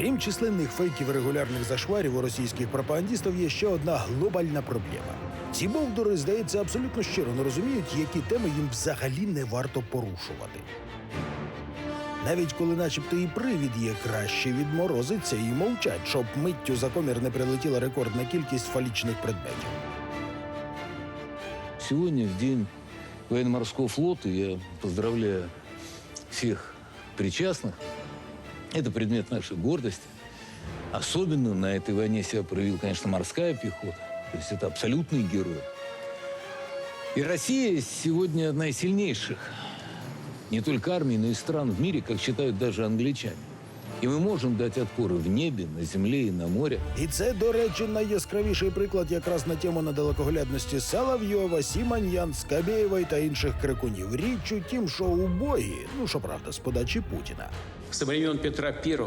Крім численних фейків і регулярних зашварів у російських пропагандістів є ще одна глобальна проблема. Ці бовдури, здається, абсолютно щиро не розуміють, які теми їм взагалі не варто порушувати. Навіть коли, начебто, і привід є краще відморозиться і мовчать, щоб миттю за комір не прилетіла рекордна кількість фалічних предметів. Сегодня, в день военно-морского флота, я поздравляю всех причастных. Это предмет нашей гордости. Особенно на этой войне себя проявил, конечно, морская пехота. То есть это абсолютные герои. И Россия сегодня одна из сильнейших не только армий, но и стран в мире, как считают даже англичане. И мы можем дать отпор и в небе, на земле и на море. І це, до речі, найяскравіший приклад якраз на тему недалекоглядності Соловйова, Сіманьян, Скабєєва та інших крикунів. Річ у тім, що убогі, ну що правда, з подачі Путіна. Со времен Петра I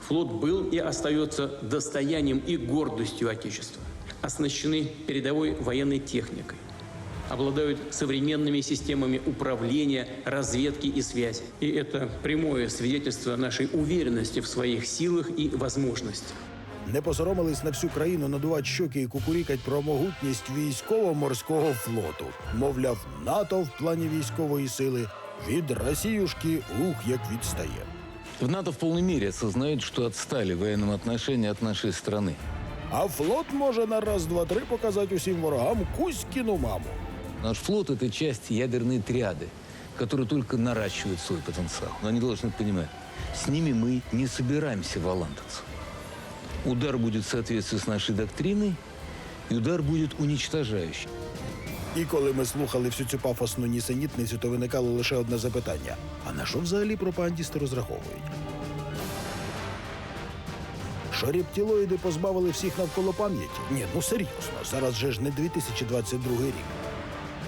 флот был и остается достоянием и гордостью Отечества. Оснащены передовой военной техникой. Обладают современными системами управления, разведки и связи. И это прямое свидетельство нашей уверенности в своих силах и возможностях. Не посоромились на всю країну надувати щоки і кукурікать про могутність військово-морського флоту. Мовляв, НАТО в плані військової сили від Росіюшки ух як відстає. В НАТО в полной мере осознают, что отстали в военном отношении от нашей страны. А флот може на раз, два, три показати усім ворогам Кузькіну маму. Наш флот – это часть ядерной триады, которая только наращивает свой потенциал. Но они должны понимать, с ними мы не собираемся валандаться. Удар будет в соответствии с нашей доктриной, и удар будет уничтожающий. І коли ми слухали всю цю пафосну нісенітницю, то виникало лише одне запитання: а на що взагалі пропагандісти розраховують? Що рептилоїди позбавили всіх навколо пам'яті? Ні, ну серйозно, зараз же ж не 2022 рік.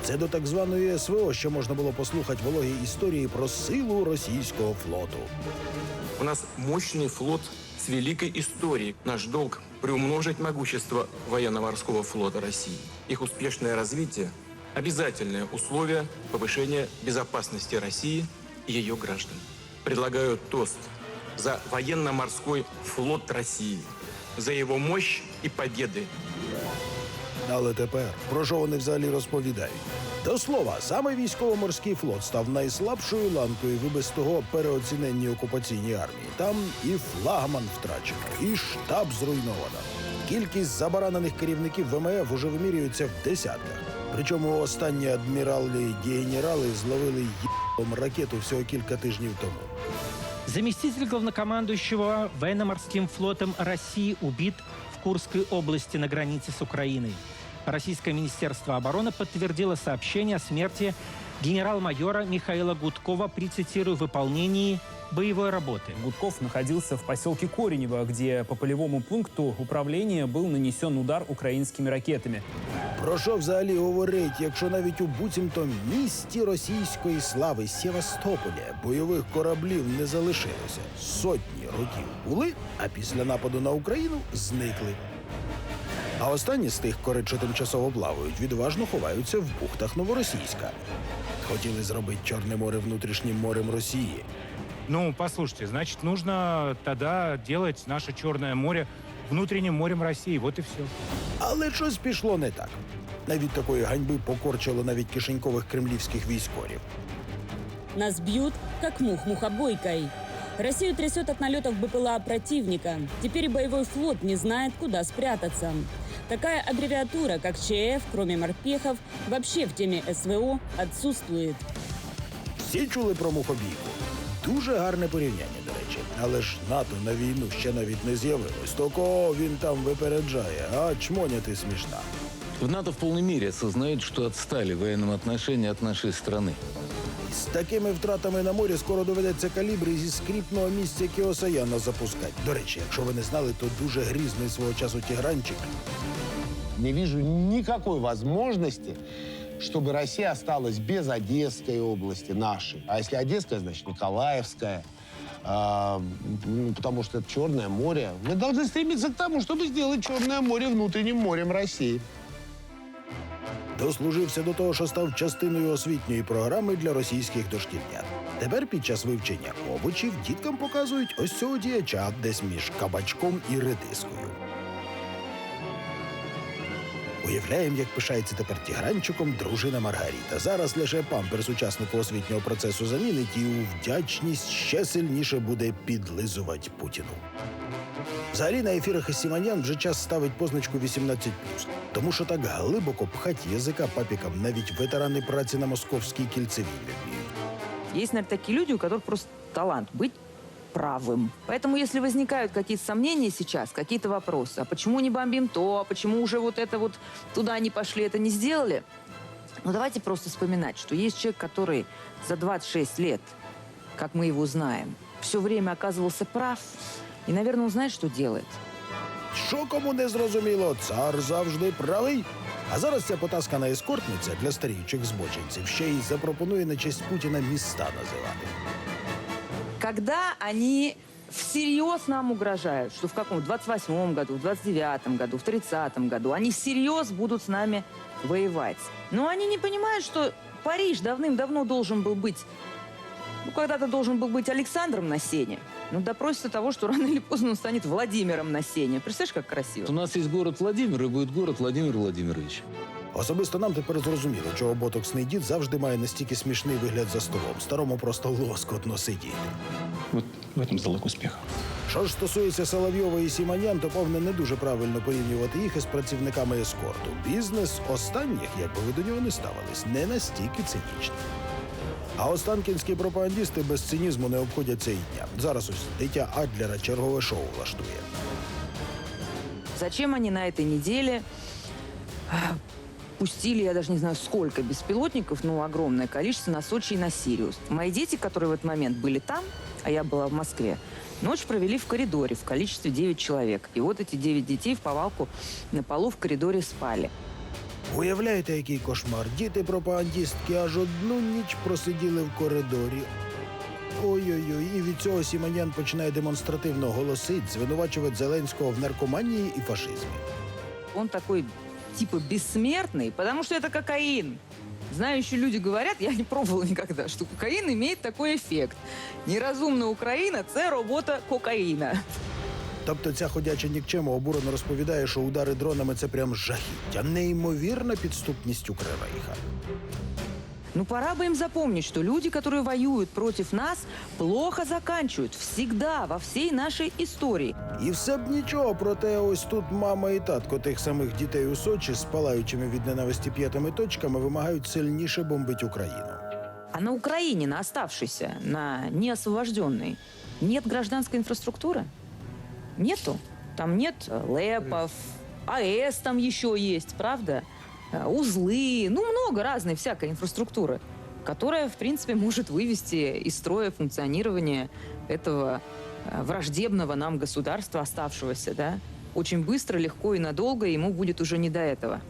Це до так званої СВО, що можна було послухати вологі історії про силу російського флоту. У нас мощный флот с великой историей. Наш долг – приумножить могущество военно-морского флота России. Их успешное развитие – обязательное условие повышения безопасности России и ее граждан. Предлагаю тост за военно-морской флот России, за его мощь и победы, Але тепер про що вони взагалі розповідають? До слова, саме військово-морський флот став найслабшою ланкою і без того переоціненній окупаційній армії. Там і флагман втрачено, і штаб зруйновано. Кількість забаранених керівників ВМФ уже вимірюється в десятках. Причому останні адмірали і генерали зловили їбом ракету всього кілька тижнів тому. Заместитель главнокомандующего военно-морским флотом России убит в Курской области на границе с Украиной. Российское министерство обороны подтвердило сообщение о смерти генерал-майора Михаила Гудкова при, цитирую, выполнении боевой работы. Гудков находился в поселке Коренево, где по полевому пункту управления был нанесен удар украинскими ракетами. Про що взагалі говорить, якщо навіть у буцімто місті російської слави Севастополя бойових кораблів не залишилося сотні років були, а після нападу на Україну зникли. А останні з тих що тимчасово плавають, відважно ховаються в бухтах Новоросійська. Хотіли зробити Чорне море внутрішнім морем Росії. Ну, послушайте, значит, нужно тогда делать наше Черное море внутренним морем России. Вот и все. Але щось пішло не так. Навіть такої ганьби покорчило навіть кишенькових кремлівських військових. Нас бьют, как мух мухобойкой. Россию трясет от налетов БПЛА противника. Теперь боевой флот не знает, куда спрятаться. Такая аббревиатура, как ЧФ, кроме морпехов, вообще в теме СВО отсутствует. Всі чули про мухобійку. Дуже гарне порівняння, до речі. Але ж НАТО на війну ще навіть не з'явилось. То кого він там випереджає, а чмоняти смішна. В НАТО в полной мере осознают, что отстали в военном отношении от нашей страны. З такими втратами на морі скоро доведеться калібри зі скріпного місця Кіосаяна запускати. До речі, якщо ви не знали, то дуже грізний свого часу тігранчик Не вижу никакой возможности, чтобы Россия осталась без Одесской области нашей. А если Одесская, значит Николаевская. А, м, потому что это Черное море. Мы должны стремиться к тому, чтобы сделать Черное море внутренним морем России. дослужився до того, що став частиною освітньої програми для російських дошкільнят. Тепер під час вивчення овочів діткам показують ось цього діяча десь між кабачком і редискою. Уявляємо, як пишається тепер тігранчиком дружина Маргаріта. Зараз лише памперс учаснику освітнього процесу замінить і у вдячність ще сильніше буде підлизувати Путіну. Взагалі на ефірах Сіманян вже час ставить позначку 18+, тому що так глибоко пхать язика папікам навіть ветерани праці на московській кільцевій не вміють. Есть, наверное, такие люди, у которых просто талант быть правым. Поэтому, если возникают какие-то сомнения сейчас, какие-то вопросы, а почему не бомбим то, а почему уже вот это вот туда не пошли, это не сделали, ну давайте просто вспоминать, что есть человек, который за 26 лет, как мы его знаем, все время оказывался прав, и, наверное, он знает, что делает. Що кому не зрозуміло, цар завжди правий. А зараз ця потаскана ескортниця для старіючих збочинців ще й запропонує на честь Путіна міста називати. Когда они всерьез нам угрожают, что в каком? В 28 году, в 29 году, в 30 году они всерьез будут с нами воевать. Но они не понимают, что Париж давным-давно должен был быть, ну, когда-то должен был быть Александром на сене. Ну, допросится того, что рано или поздно он станет Владимиром на сене. Представляешь, как красиво? У нас есть город Владимир, и будет город Владимир Владимирович. Особисто нам тепер зрозуміло, чого ботоксний дід завжди має настільки смішний вигляд за столом. Старому просто лоскотно сидіти. Вот в этом залог успеха. Що ж стосується Соловйова і Сіманян, то повне не дуже правильно порівнювати їх із працівниками ескорту. Бізнес останніх, як би ви до нього не ставились, не настільки цинічний. А останкінські пропагандісти без цинізму не обходяться і дня. Зараз ось дитя Адлера чергове шоу влаштує. Зачем они на этой неделе а, пустили, я даже не знаю сколько беспилотников, ну, огромное количество на Сочи и на Сириус. Мои дети, которые в этот момент были там, а я была в Москве, ночь провели в коридоре в количестве 9 человек. И вот эти 9 детей в повалку на полу в коридоре спали. Уявляєте, який кошмар? Діти пропагандістки аж одну ніч просиділи в коридорі. Ой-ой-ой, і від цього Сіманян починає демонстративно голосить, звинувачувати Зеленського в наркоманії і фашизмі. Он такой типа бессмертный, потому что это кокаин. Знающие люди говорят, я не пробовала никогда, что кокаин имеет такой эффект. Неразумна Украина – це робота кокаїна. Тобто ця ходяча нікчема обурено розповідає, що удари дронами це прям жахіття, неймовірна підступність Укррейха. Ну, пора бы им запомнить, что люди, которые воюют против нас, плохо заканчивают. Всегда, во всей нашей истории. І все б нічого, проте ось тут мама і татко тих самих дітей у Сочі з палаючими від ненависті п'ятими точками вимагають сильніше бомбити Україну. А на Украине, на оставшейся, на неосвобожденной, нет гражданской инфраструктуры? Нету. Там нет э, ЛЭПов, АЭС там еще есть, правда? Э, Узлы, ну много разной всякой инфраструктуры, которая, в принципе, может вывести из строя функционирование этого э, враждебного нам государства, оставшегося, да? Очень быстро, легко и надолго ему будет уже не до этого.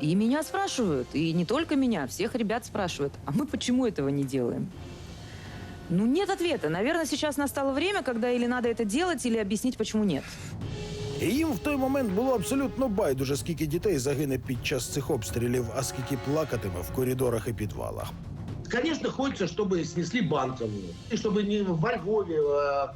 И меня спрашивают, и не только меня, всех ребят спрашивают, а мы почему этого не делаем? Ну, нет ответа. Наверное, сейчас настало время, когда или надо это делать, или объяснить, почему нет. І їм в той момент було абсолютно байдуже, скільки дітей загине під час цих обстрілів, а скільки плакатиме в коридорах і підвалах. Конечно, хочется, чтобы снесли банковую. И чтобы не во Львове, э,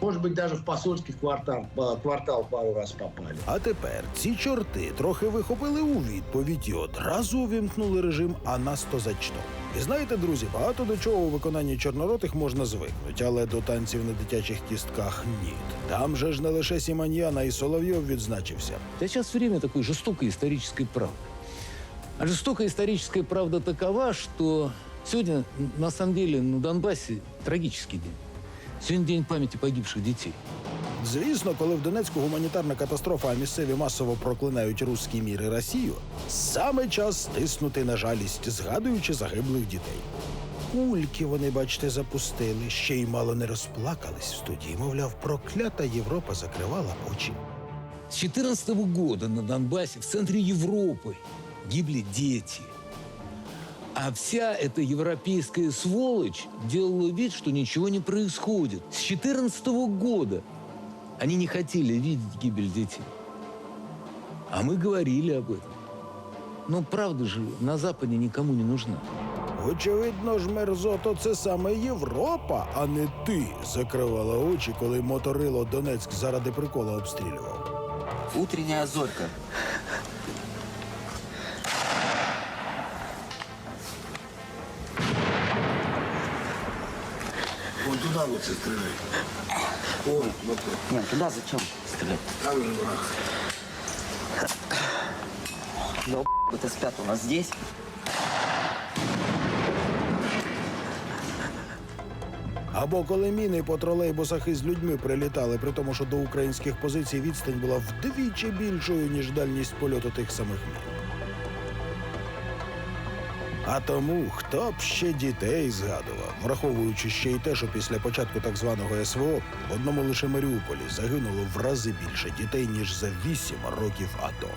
может быть, даже в посольский квартал, э, квартал пару раз попали. А тепер ці чорти трохи вихопили у відповідь і одразу увімкнули режим «А нас то зачто». І знаєте, друзі, багато до чого у виконанні чорноротих можна звикнути, але до танців на дитячих кістках ні. Там же ж не лише Сіманьян, а й Соловйов відзначився. Сейчас время такой жестокой исторической правды. А жестокая историческая правда такова, что сегодня, на самом деле, на Донбассе трагический день. Сегодня день памяти погибших детей. Звісно, коли в Донецьку гуманітарна катастрофа, а місцеві масово проклинають руський мір і Росію, саме час стиснути на жалість, згадуючи загиблих дітей. Кульки вони, бачите, запустили, ще й мало не розплакались в студії. Мовляв, проклята Європа закривала очі. С 14 года на Донбассе, в центре Европы, гибли дети. А вся эта европейская сволочь делала вид, что ничего не происходит. С 14 года они не хотели видеть гибель детей. А мы говорили об этом. Ну, правда же, на Западе никому не нужна. Очевидно ж, мерзото, це саме Європа, а не ти закривала очі, коли моторило Донецьк заради прикола обстрілював. Утренняя зорька. Вон туда лучше стрелять. Нет, туда зачем стрелять? Да это спят у нас здесь. Або коли міни по тролейбусах із людьми прилітали, при тому, що до українських позицій відстань була вдвічі більшою, ніж дальність польоту тих самих мін. А тому, хто б ще дітей згадував, враховуючи ще й те, що після початку так званого СВО в одному лише Маріуполі загинуло в рази більше дітей, ніж за вісім років АТО.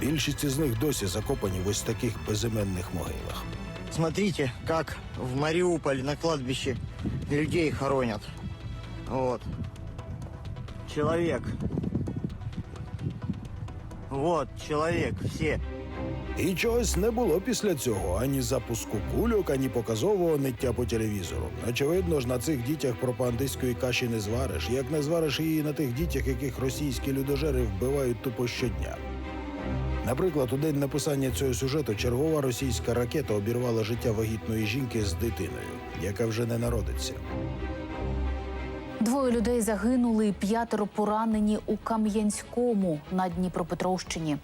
Більшість із них досі закопані в ось таких безіменних могилах. Смотрите, как в Мариуполе на кладбище людей хоронят. Вот. Человек. Вот, человек, все. І чогось не було після цього ані запуску кульок, ані показового ниття по телевізору. Очевидно ж, на цих дітях пропагандистської каші не звариш, як не звариш її на тих дітях, яких російські людожери вбивають тупо щодня. Наприклад, у день написання цього сюжету чергова російська ракета обірвала життя вагітної жінки з дитиною, яка вже не народиться. Двоє людей загинули, п'ятеро поранені у Кам'янському на Дніпропетровщині.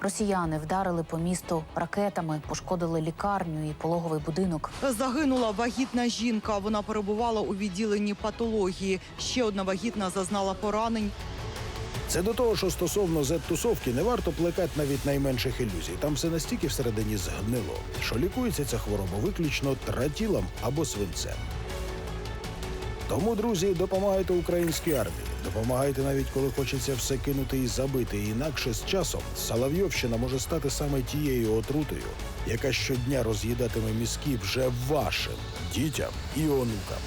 Росіяни вдарили по місту ракетами, пошкодили лікарню і пологовий будинок. Загинула вагітна жінка. Вона перебувала у відділенні патології. Ще одна вагітна зазнала поранень. Це до того, що стосовно Z-тусовки не варто плекати навіть найменших ілюзій. Там все настільки всередині згнило, що лікується ця хвороба виключно тратілом або свинцем. Тому, друзі, допомагайте українській армії. Допомагайте навіть коли хочеться все кинути і забити. Інакше з часом Соловйовщина може стати саме тією отрутою, яка щодня роз'їдатиме мізки вже вашим дітям і онукам.